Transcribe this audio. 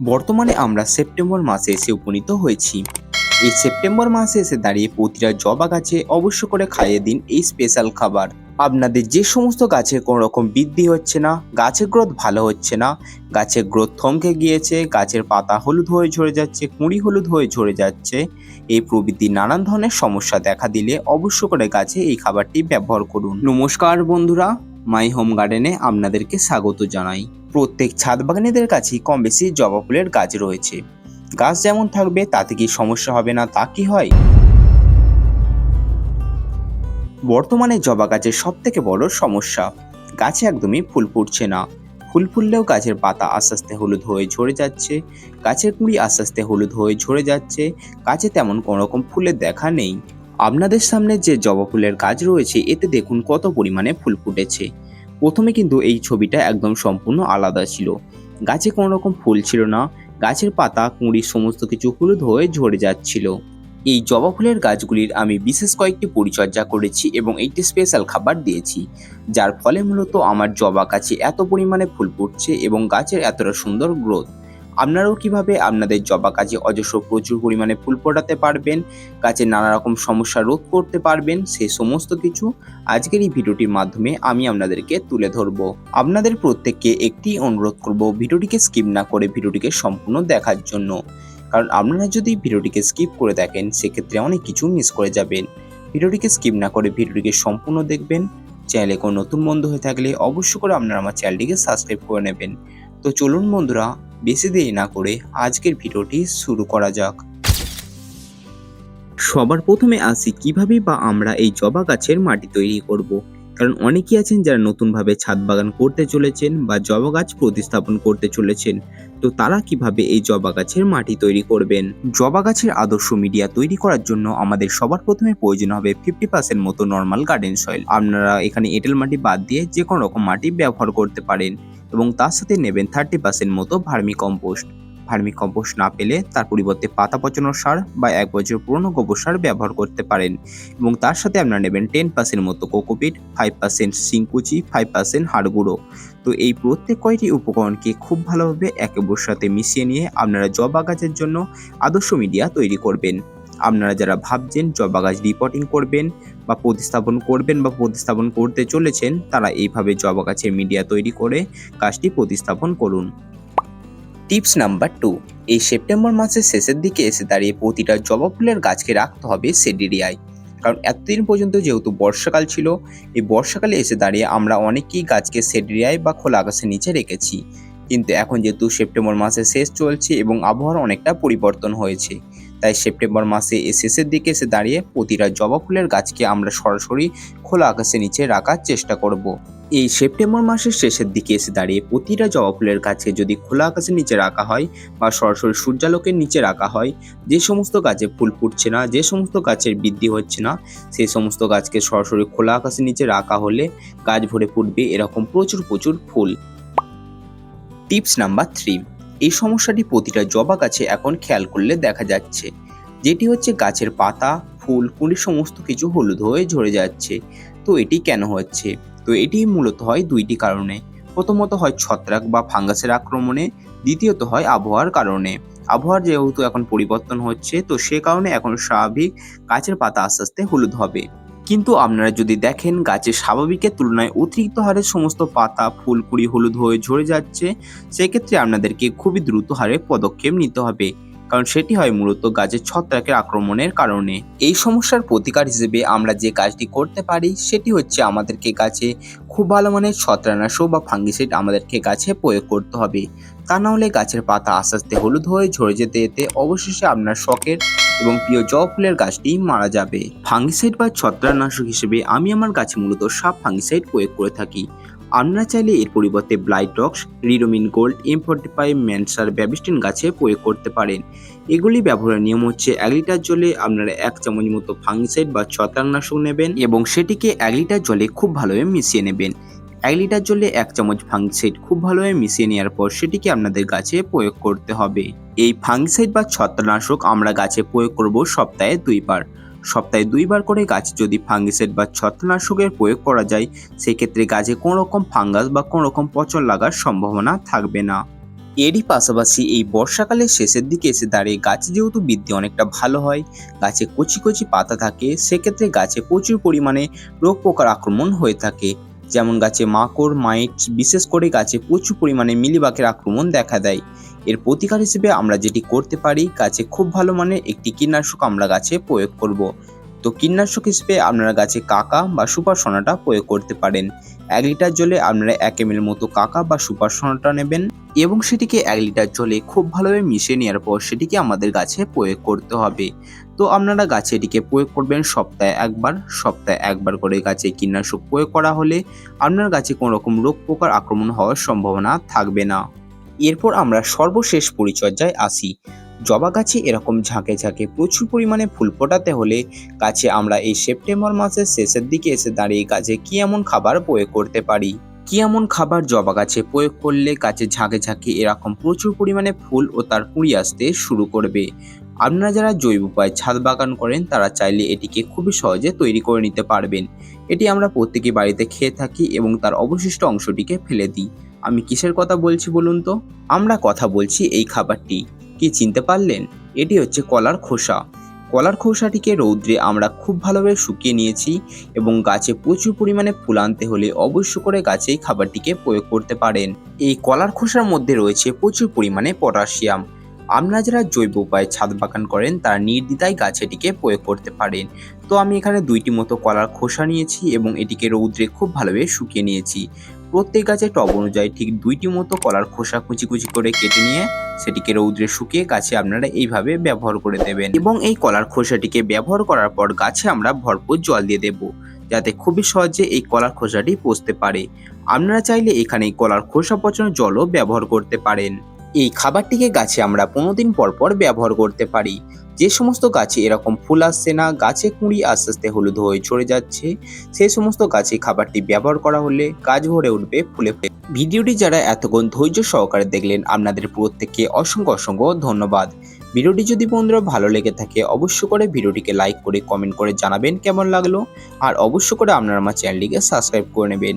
বর্তমানে আমরা সেপ্টেম্বর মাসে এসে উপনীত হয়েছি। এই সেপ্টেম্বর মাসে এসে দাঁড়িয়ে প্রতিটা জবা গাছে অবশ্য করে খাইয়ে দিন এই স্পেশাল খাবার। আপনাদের যে সমস্ত গাছের কোনো রকম বৃদ্ধি হচ্ছে না, গাছের গ্রোথ ভালো হচ্ছে না, গাছের গ্রোথ থমকে গিয়েছে, গাছের পাতা হলুদ হয়ে ঝরে যাচ্ছে, কুঁড়ি হলুদ হয়ে ঝরে যাচ্ছে, এই প্রভৃতি নানান ধরনের সমস্যা দেখা দিলে অবশ্য করে গাছে এই খাবারটি ব্যবহার করুন। নমস্কার বন্ধুরা, মাই হোম গার্ডেনে আপনাদেরকে স্বাগত জানাই। প্রত্যেক ছাদ বাগানীদের কাছেই কম বেশি জবা ফুলের গাছ রয়েছে। গাছ যেমন থাকবে, তাতে কি সমস্যা হবে না? তা কি হয়? বর্তমানে জবা গাছের সব থেকে বড় সমস্যা, গাছে একদমই ফুল ফুটছে না। ফুল ফুললেও গাছের পাতা আস্তে আস্তে হলুদ হয়ে ঝরে যাচ্ছে, গাছের কুঁড়ি আস্তে আস্তে হলুদ হয়ে ঝরে যাচ্ছে, গাছে তেমন কোনো রকম ফুলের দেখা নেই। আপনাদের সামনে যে জবা ফুলের গাছ রয়েছে, এতে দেখুন কত পরিমাণে ফুল ফুটেছে। প্রথমে কিন্তু এই ছবিটা একদম সম্পূর্ণ আলাদা ছিল। গাছে কোনো রকম ফুল ছিল না, গাছের পাতা, কুঁড়ি সমস্ত কিছু হলুদ হয়ে ঝরে যাচ্ছিল। এই জবা ফুলের গাছগুলির আমি বিশেষ কয়েকটি পরিচর্যা করেছি এবং একটি স্পেশাল খাবার দিয়েছি, যার ফলে মূলত আমার জবা গাছে এত পরিমাণে ফুল ফুটছে এবং গাছের এতটা সুন্দর গ্রোথ আপনারাও কীভাবে আপনাদের জবা গাছে অজস্র প্রচুর পরিমাণে ফুল ফোটাতে পারবেন গাছের নানা রকম সমস্যা রোধ করতে পারবেন, সে সমস্ত কিছু আজকের এই ভিডিওটির মাধ্যমে আমি আপনাদেরকে তুলে ধরবো। আপনাদের প্রত্যেককে একটি অনুরোধ করব ভিডিওটিকে স্কিপ না করে ভিডিওটিকে সম্পূর্ণ দেখার জন্য। কারণ আপনারা যদি ভিডিওটিকে স্কিপ করে দেখেন, সেক্ষেত্রে অনেক কিছু মিস করে যাবেন। ভিডিওটিকে স্কিপ না করে ভিডিওটিকে সম্পূর্ণ দেখবেন। চ্যানেলে কোনো নতুন বন্ধু হয়ে থাকলে অবশ্যই করে আপনারা আমার চ্যানেলটিকে সাবস্ক্রাইব করে নেবেন। তো চলুন বন্ধুরা বেশি দেরি না করে আজকের ভিডিওটি শুরু করা যাক। সবার প্রথমে আসি, কীভাবে বা আমরা এই জবা গাছের মাটি তৈরি করব। কারণ অনেকেই আছেন যারা নতুনভাবে ছাদ বাগান করতে চলেছেন বা জবা গাছ প্রতিস্থাপন করতে চলেছেন। তো তারা কীভাবে এই জবা গাছের মাটি তৈরি করবেন? জবা গাছের আদর্শ মিডিয়া তৈরি করার জন্য আমাদের সবার প্রথমে প্রয়োজন হবে ফিফটি পার্সেন্ট মতো নর্মাল গার্ডেন সয়েল। আপনারা এখানে এঁটেল মাটি বাদ দিয়ে যে কোনো রকম মাটি ব্যবহার করতে পারেন। এবং তার সাথে নেবেন থার্টি পার্সেন্ট মতো ভার্মি কম্পোস্ট ভার্মি কম্পোস্ট না পেলে তার পরিবর্তে পাতা পচানোর সার বা এক বছর পুরনো গোবর সার ব্যবহার করতে পারেন। এবং তার সাথে আপনারা নেবেন টেন পার্সেন্ট মতো কোকোপিট ফাইভ পার্সেন্ট সিংকুচি ফাইভ পার্সেন্ট হাড় গুঁড়ো তো এই প্রত্যেক কয়টি উপকরণকে খুব ভালোভাবে একে অপরের সাথে মিশিয়ে নিয়ে আপনারা জবা গাছের জন্য আদর্শ মিডিয়া তৈরি করবেন। আপনারা যারা ভাবছেন জবা গাছ রিপোর্টিং করবেন বা প্রতিস্থাপন করবেন বা প্রতিস্থাপন করতে চলেছেন, তারা এইভাবে জবা গাছের মিডিয়া তৈরি করে গাছটি প্রতিস্থাপন করুন। টিপস নাম্বার টু এই সেপ্টেম্বর মাসের শেষের দিকে এসে দাঁড়িয়ে প্রতিটা জবা ফুলের গাছকে রাখতে হবে সেডিরিয়ায় কারণ এতদিন পর্যন্ত যেহেতু বর্ষাকাল ছিল, এই বর্ষাকালে এসে দাঁড়িয়ে আমরা অনেকেই গাছকে সেডিরিয়ায় বা খোলা আকাশের নিচে রেখেছি। কিন্তু এখন যেহেতু সেপ্টেম্বর মাসের শেষ চলছে এবং আবহাওয়ার অনেকটা পরিবর্তন হয়েছে। তাই সেপ্টেম্বর মাসে শেষের দিকে এসে দাঁড়িয়ে প্রতিটা জবা ফুলের গাছকে আমরা সরাসরি খোলা আকাশের নিচে রাখার চেষ্টা করব। এই সেপ্টেম্বর মাসের শেষের দিকে এসে দাঁড়িয়ে প্রতিটা জবা ফুলের গাছে যদি খোলা আকাশের নিচে রাখা হয় বা সরাসরি সূর্যালোকের নিচে রাখা হয়, যে সমস্ত গাছে ফুল ফুটছে না, যে সমস্ত গাছের বৃদ্ধি হচ্ছে না সেই সমস্ত গাছকে সরাসরি খোলা আকাশের নিচে রাখা হলে গাছ ভরে ফুটবে এরকম প্রচুর প্রচুর ফুল টিপস নাম্বার থ্রি এই সমস্যাটি প্রতিটা জবা গাছে এখন খেয়াল করলে দেখা যাচ্ছে। যেটি হচ্ছে গাছের পাতা, ফুল, কুঁড়ি সমস্ত কিছু হলুদ হয়ে ঝরে যাচ্ছে। তো এটি কেন হচ্ছে? তো এটি মূলত হয় দুইটি কারণে। প্রথমত হয় ছত্রাক বা ফাঙ্গাসের আক্রমণে, দ্বিতীয়ত হয় আবহাওয়ার কারণে। আবহাওয়ার যেহেতু এখন পরিবর্তন হচ্ছে, তো সে কারণে এখন স্বাভাবিক গাছের পাতা আস্তে আস্তে হলুদ হবে। কিন্তু আপনারা যদি দেখেন, গাছের স্বাভাবিকের তুলনায় অতিরিক্ত হারে সমস্ত পাতা ফুল কুড়ি হলুদ হয়ে ঝরে যাচ্ছে, সেক্ষেত্রে আপনাদেরকে খুবই দ্রুত হারে পদক্ষেপ নিতে হবে। কারণ সেটি হয় মূলত গাছের ছত্রাকের আক্রমণের কারণে। এই সমস্যার প্রতিকার হিসেবে আমরা যে কাজটি করতে পারি, সেটি হচ্ছে আমাদেরকে গাছে খুব ভালো মানের ছত্রাকনাশক বা ফাঙ্গিসাইড আমাদেরকে গাছে প্রয়োগ করতে হবে। তা না হলে গাছের পাতা আস্তে আস্তে হলুদ হয়ে ঝরে যেতে যেতে অবশেষে আপনার শখের এবং প্রিয় জবা ফুলের গাছটি মারা যাবে। ফাঙ্গিসাইড বা ছত্রাকনাশক হিসেবে আমি আমার গাছে মূলত সাপ ফাঙ্গিসাইড প্রয়োগ করে থাকি। আপনারা চাইলে এর পরিবর্তে Blitox Ridomil Gold M forty five ম্যানসার Bavistin গাছে প্রয়োগ করতে পারেন। এগুলি ব্যবহারের নিয়ম হচ্ছে এক লিটার জলে আপনারা এক চামচ মতো ফাঙ্গিসাইড বা ছত্রাকনাশক নেবেন এবং সেটিকে এক লিটার জলে খুব ভালোভাবে মিশিয়ে নেবেন। এক লিটার জলে এক চামচ ফাঙ্গিসাইড খুব ভালোভাবে মিশিয়ে নেওয়ার পর সেটিকে আপনাদের গাছে প্রয়োগ করতে হবে। এই ফাঙ্গিসাইড বা ছত্রাকনাশক আমরা গাছে প্রয়োগ করব সপ্তাহে দুইবার। সপ্তাহে দুইবার করে গাছে যদি ফাঙ্গিসাইড বা ছত্রনাশকের প্রয়োগ করা যায়, সেক্ষেত্রে গাছে কোনো রকম ফাঙ্গাস বা কোনো রকম পচন লাগার সম্ভাবনা থাকবে না। এরই পাশাপাশি এই বর্ষাকালের শেষের দিকে এসে দাঁড়িয়ে গাছ যেহেতু বৃদ্ধি অনেকটা ভালো হয়, গাছে কচি কচি পাতা থাকে, সেক্ষেত্রে গাছে প্রচুর পরিমাণে রোগ পোকার আক্রমণ হয়ে থাকে। যেমন গাছে মাকড়, মাইট, বিশেষ করে গাছে প্রচুর পরিমাণে মিলিবাগের আক্রমণ দেখা দেয়। এর প্রতিকার হিসেবে আমরা যেটি করতে পারি, গাছে খুব ভালো মানের একটি কীটনাশক আমরা গাছে প্রয়োগ করব। তো কীটনাশক হিসেবে আপনারা গাছে কাকা বা সুপার সোনাটা প্রয়োগ করতে পারেন। এক লিটার জলে আপনারা এক এম মতো কাকা বা সুপার সোনাটা নেবেন এবং সেটিকে এক লিটার জলে খুব ভালোভাবে মিশিয়ে নেওয়ার পর সেটিকে আমাদের গাছে প্রয়োগ করতে হবে। তো আপনারা গাছে এটিকে প্রয়োগ করবেন সপ্তাহে একবার সপ্তাহে একবার করে গাছে কীটনাশক প্রয়োগ করা হলে আপনার গাছে কোনো রকম রোগ পোকার আক্রমণ হওয়ার সম্ভাবনা থাকবে না। এরপর আমরা সর্বশেষ পরিচর্যায় আসি। জবা গাছে এরকম ঝাঁকে ঝাঁকে প্রচুর পরিমাণে ফুল ফোটাতে হলে গাছে আমরা এই সেপ্টেম্বর মাসের শেষের দিকে এসে দাঁড়িয়ে গাছে কি এমন খাবার প্রয়োগ করতে পারি? কি এমন খাবার জবা গাছে প্রয়োগ করলে গাছে ঝাঁকে ঝাঁকে এরকম প্রচুর পরিমাণে ফুল ও তার কুড়ি আসতে শুরু করবে? আপনারা যারা জৈব উপায়ে ছাদ বাগান করেন, তারা চাইলে এটিকে খুবই সহজে তৈরি করে নিতে পারবেন। এটি আমরা প্রত্যেকে বাড়িতে খেয়ে থাকি এবং তার অবশিষ্ট অংশটিকে ফেলে দিই। আমি কিসের কথা বলছি বলুন তো? আমরা কথা বলছি এই খাবারটি। কি চিনতে পারলেন? এটি হচ্ছে কলার খোসা। কলার খোসাটিকে রৌদ্রে আমরা খুব ভালোভাবে শুকিয়ে নিয়েছি এবং গাছে প্রচুর পরিমাণে ফুল আনতে হলে অবশ্য করে গাছে এই খাবারটিকে প্রয়োগ করতে পারেন। এই কলার খোসার মধ্যে রয়েছে প্রচুর পরিমাণে পটাশিয়াম। আপনারা যারা জৈব উপায়ে ছাদ বাগান করেন, তারা নির্দ্বিধায় গাছে এটিকে প্রয়োগ করতে পারেন। তো আমি এখানে দুইটি মতো কলার খোসা নিয়েছি এবং এটিকে রৌদ্রে খুব ভালোভাবে শুকিয়ে নিয়েছি। প্রত্যেক গাছে টব অনুযায়ী ঠিক দুইটি মতো কলার খোসা কুচি কুচি করে কেটে নিয়ে সেটিকে রৌদ্রে শুকিয়ে গাছে আপনারা এইভাবে ব্যবহার করে দেবেন। এবং এই কলার খোসাটিকে ব্যবহার করার পর গাছে আমরা ভরপুর জল দিয়ে দেব, যাতে খুবই সহজে এই কলার খোসাটি পচতে পারে। আপনারা চাইলে এখানে কলার খোসা পচানোর জলও ব্যবহার করতে পারেন। এই খাবারটিকে গাছে আমরা পনেরো দিন পর পর ব্যবহার করতে পারি। যে সমস্ত গাছে এরকম ফুল আসছে না, গাছে কুঁড়ি আস্তে আস্তে হলুদ হয়ে চড়ে যাচ্ছে সেই সমস্ত গাছে খাবারটি ব্যবহার করা হলে গাছ ভরে উঠবে ফুলে ফুলে। ভিডিওটি যারা এতক্ষণ ধৈর্য সহকারে দেখলেন, আপনাদের প্রত্যেককে অসংখ্য অসংখ্য ধন্যবাদ। ভিডিওটি যদি বন্ধুরা ভালো লেগে থাকে অবশ্য করে ভিডিওটিকে লাইক করে কমেন্ট করে জানাবেন কেমন লাগল। আর অবশ্য করে আপনারা আমার চ্যানেলটিকে সাবস্ক্রাইব করে নেবেন।